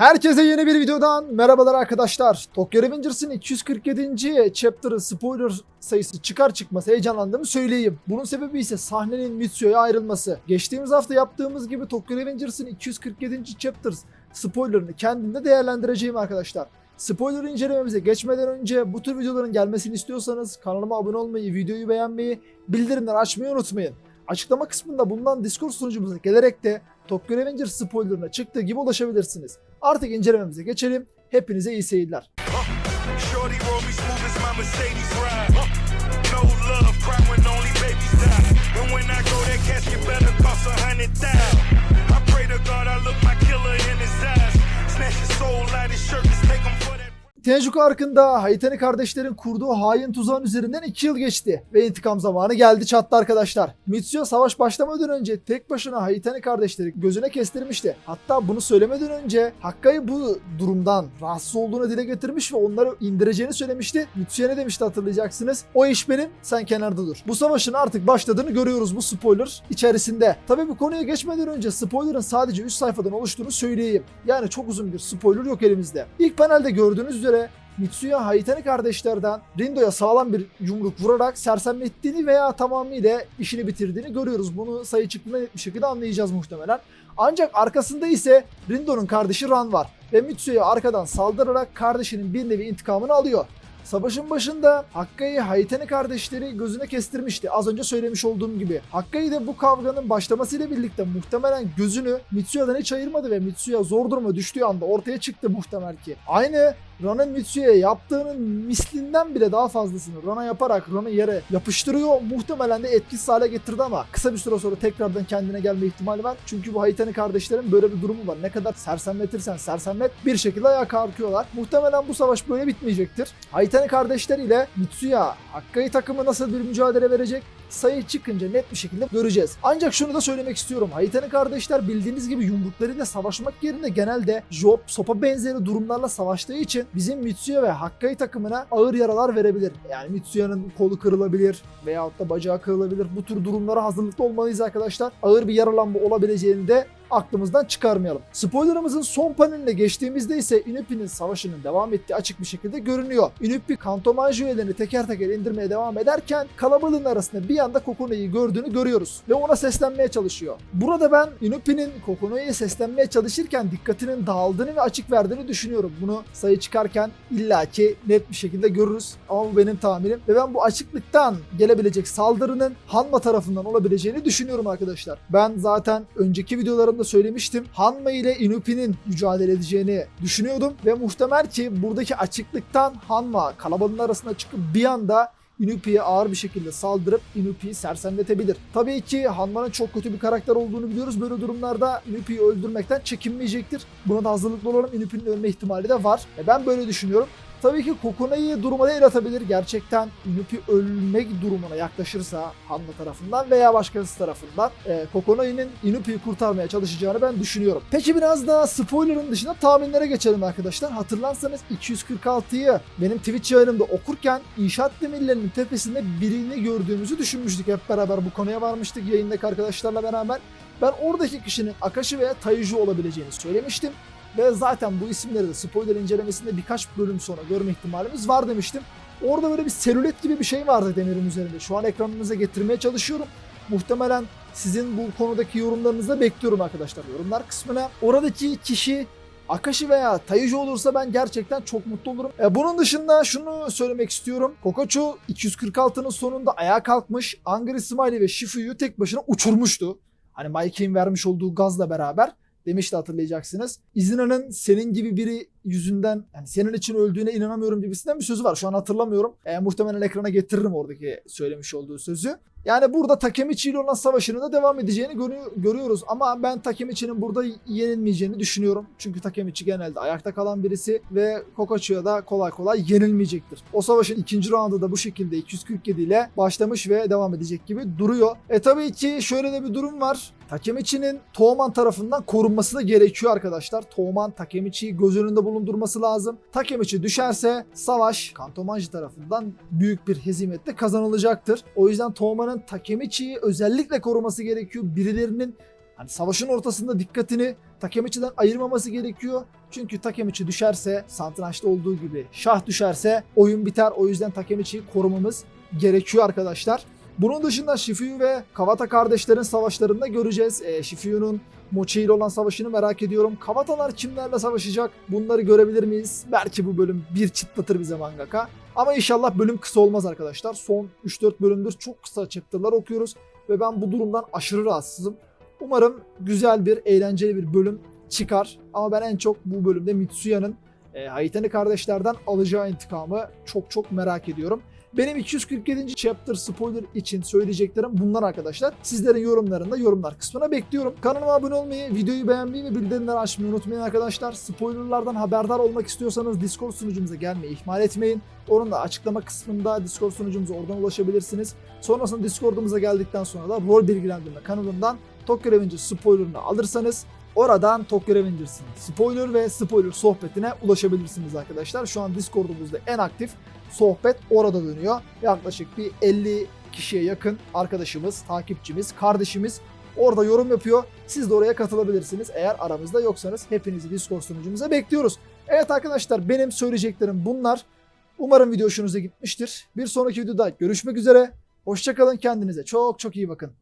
Herkese yeni bir videodan merhabalar arkadaşlar. Tokyo Revengers'ın 247. chapter'ı spoiler sayısı çıkar çıkmaz heyecanlandığımı söyleyeyim. Bunun sebebi ise sahnenin Mitsu'ya ayrılması. Geçtiğimiz hafta yaptığımız gibi Tokyo Revengers'ın 247. chapter spoilerını kendimde değerlendireceğim arkadaşlar. Spoiler incelememize geçmeden önce bu tür videoların gelmesini istiyorsanız kanalıma abone olmayı, videoyu beğenmeyi, bildirimleri açmayı unutmayın. Açıklama kısmında bulunan Discord sunucumuza gelerek de Tokyo Revengers spoilerına çıktığı gibi ulaşabilirsiniz. Artık incelememize geçelim. Hepinize iyi seyirler. Tenjuku Arkı'nda Haytani kardeşlerin kurduğu hain tuzağın üzerinden 2 yıl geçti ve intikam zamanı geldi çattı arkadaşlar. Mitsuya savaş başlamadan önce tek başına Haytani kardeşleri gözüne kestirmişti. Hatta bunu söylemeden önce Hakka'yı bu durumdan rahatsız olduğunu dile getirmiş ve onları indireceğini söylemişti. Mitsuya ne demişti hatırlayacaksınız. O iş benim sen kenarda dur. Bu savaşın artık başladığını görüyoruz bu spoiler içerisinde. Tabii bu konuya geçmeden önce spoiler'ın sadece 3 sayfadan oluştuğunu söyleyeyim. Yani çok uzun bir spoiler yok elimizde. İlk panelde gördüğünüz üzere Mitsuya Haytani kardeşlerden Rindo'ya sağlam bir yumruk vurarak sersemlettiğini veya tamamıyla işini bitirdiğini görüyoruz. Bunu sayı çıktığında net bir şekilde anlayacağız muhtemelen. Ancak arkasında ise Rindo'nun kardeşi Ran var ve Mitsuya arkadan saldırarak kardeşinin bir nevi intikamını alıyor. Savaşın başında Hakkai'yi Haytani kardeşleri gözüne kestirmişti. Az önce söylemiş olduğum gibi. Hakkai de bu kavganın başlamasıyla birlikte muhtemelen gözünü Mitsuya'dan hiç ayırmadı ve Mitsuya zor duruma düştüğü anda ortaya çıktı muhtemel ki. Aynı Ran'ın Mitsuya'ya yaptığının mislinden bile daha fazlasını Ran'a yaparak Ran'ı yere yapıştırıyor. Muhtemelen de etkisiz hale getirdi ama kısa bir süre sonra tekrardan kendine gelme ihtimali var. Çünkü bu Haytani kardeşlerin böyle bir durumu var. Ne kadar sersemletirsen sersemlet bir şekilde ayağa kalkıyorlar. Muhtemelen bu savaş böyle bitmeyecektir. Haytani kardeşler ile Mitsuya Hakkai takımı nasıl bir mücadele verecek? sayı çıkınca net bir şekilde göreceğiz. Ancak şunu da söylemek istiyorum. Haytani kardeşler bildiğiniz gibi yumruklarıyla savaşmak yerine genelde job, sopa benzeri durumlarla savaştığı için bizim Mitsuya ve Hakkai takımına ağır yaralar verebilir. Yani Mitsuya'nın kolu kırılabilir veyahut da bacağı kırılabilir. Bu tür durumlara hazırlıklı olmalıyız arkadaşlar. Ağır bir yaralanma olabileceğini de aklımızdan çıkarmayalım. Spoilerımızın son paneline geçtiğimizde ise Inupi'nin savaşının devam ettiği açık bir şekilde görünüyor. Inupi Kantomanji üyelerini teker teker indirmeye devam ederken kalabalığın arasında bir anda Kokono'yu gördüğünü görüyoruz ve ona seslenmeye çalışıyor. Burada ben Inupi'nin Kokono'ya seslenmeye çalışırken dikkatinin dağıldığını ve açık verdiğini düşünüyorum. Bunu sayı çıkarken illaki net bir şekilde görürüz ama bu benim tahminim ve ben bu açıklıktan gelebilecek saldırının Hanma tarafından olabileceğini düşünüyorum arkadaşlar. Ben zaten önceki videolarımda söylemiştim. Hanma ile Inupi'nin mücadele edeceğini düşünüyordum ve muhtemel ki buradaki açıklıktan Hanma kalabalığın arasına çıkıp bir anda Inupi'ye ağır bir şekilde saldırıp Inupi'yi sersemletebilir. Tabii ki Hanma'nın çok kötü bir karakter olduğunu biliyoruz. Böyle durumlarda Inupi'yi öldürmekten çekinmeyecektir. Buna da hazırlıklı olalım. Inupi'nin ölme ihtimali de var. E ben böyle düşünüyorum. Tabii ki Kokona'yı duruma el atabilir. Gerçekten Inupi ölmek durumuna yaklaşırsa Hanma tarafından veya başkası tarafından e, Kokona'nın Inupi'yi kurtarmaya çalışacağını ben düşünüyorum. Peki biraz daha spoilerın dışında tahminlere geçelim arkadaşlar. Hatırlarsanız 246'yı benim Twitch yayınımda okurken inşaat demirlerinin tepesinde birini gördüğümüzü düşünmüştük. Hep beraber bu konuya varmıştık yayındaki arkadaşlarla beraber. Ben oradaki kişinin Akashi veya Taiju olabileceğini söylemiştim. Ve zaten bu isimleri de spoiler incelemesinde birkaç bölüm sonra görme ihtimalimiz var demiştim. Orada böyle bir selület gibi bir şey vardı demirin üzerinde. Şu an ekranınıza getirmeye çalışıyorum. Muhtemelen sizin bu konudaki yorumlarınızı da bekliyorum arkadaşlar. Yorumlar kısmına oradaki kişi Akashi veya Taiji olursa ben gerçekten çok mutlu olurum. E, bunun dışında şunu söylemek istiyorum. Kokochu 246'nın sonunda ayağa kalkmış. Angry Smiley ve Shifu'yu tek başına uçurmuştu. Hani Mike'in vermiş olduğu gazla beraber demişti hatırlayacaksınız. İzina'nın senin gibi biri yüzünden yani senin için öldüğüne inanamıyorum gibisinden bir sözü var. Şu an hatırlamıyorum. E, muhtemelen ekrana getiririm oradaki söylemiş olduğu sözü. Yani burada Takemichi ile olan savaşının da devam edeceğini görü- görüyoruz. Ama ben Takemichi'nin burada yenilmeyeceğini düşünüyorum. Çünkü Takemichi genelde ayakta kalan birisi ve Kokochu'ya da kolay kolay yenilmeyecektir. O savaşın ikinci roundu da bu şekilde 247 ile başlamış ve devam edecek gibi duruyor. E tabii ki şöyle de bir durum var. Takemichi'nin Toğman tarafından korunması da gerekiyor arkadaşlar. Toğman Takemichi'yi göz önünde bulundurması lazım. Takemichi düşerse savaş Kantomanji tarafından büyük bir hezimetle kazanılacaktır. O yüzden Toğman'ın Takemichi'yi özellikle koruması gerekiyor. Birilerinin hani savaşın ortasında dikkatini Takemichi'den ayırmaması gerekiyor. Çünkü Takemichi düşerse, satrançta olduğu gibi şah düşerse oyun biter. O yüzden Takemichi'yi korumamız gerekiyor arkadaşlar. Bunun dışında Shifuyu ve Kawata kardeşlerin savaşlarını da göreceğiz. E, Shifuyu'nun Mochi ile olan savaşını merak ediyorum. Kawatalar kimlerle savaşacak? Bunları görebilir miyiz? Belki bu bölüm bir çıtlatır bize mangaka. Ama inşallah bölüm kısa olmaz arkadaşlar. Son 3-4 bölümdür çok kısa chapter'lar okuyoruz. Ve ben bu durumdan aşırı rahatsızım. Umarım güzel bir, eğlenceli bir bölüm çıkar. Ama ben en çok bu bölümde Mitsuya'nın e, Haitani kardeşlerden alacağı intikamı çok çok merak ediyorum. Benim 247. chapter spoiler için söyleyeceklerim bunlar arkadaşlar. Sizlerin yorumlarında yorumlar kısmına bekliyorum. Kanalıma abone olmayı, videoyu beğenmeyi ve bildirimleri açmayı unutmayın arkadaşlar. Spoilerlardan haberdar olmak istiyorsanız Discord sunucumuza gelmeyi ihmal etmeyin. Onun da açıklama kısmında Discord sunucumuza oradan ulaşabilirsiniz. Sonrasında Discord'umuza geldikten sonra da rol bilgilendirme kanalından Tokyo Revenger spoilerını alırsanız Oradan Tokyo Revengers'ın spoiler ve spoiler sohbetine ulaşabilirsiniz arkadaşlar. Şu an Discord'umuzda en aktif sohbet orada dönüyor. Yaklaşık bir 50 kişiye yakın arkadaşımız, takipçimiz, kardeşimiz orada yorum yapıyor. Siz de oraya katılabilirsiniz. Eğer aramızda yoksanız hepinizi Discord sunucumuza bekliyoruz. Evet arkadaşlar benim söyleyeceklerim bunlar. Umarım video hoşunuza gitmiştir. Bir sonraki videoda görüşmek üzere. Hoşçakalın kendinize çok çok iyi bakın.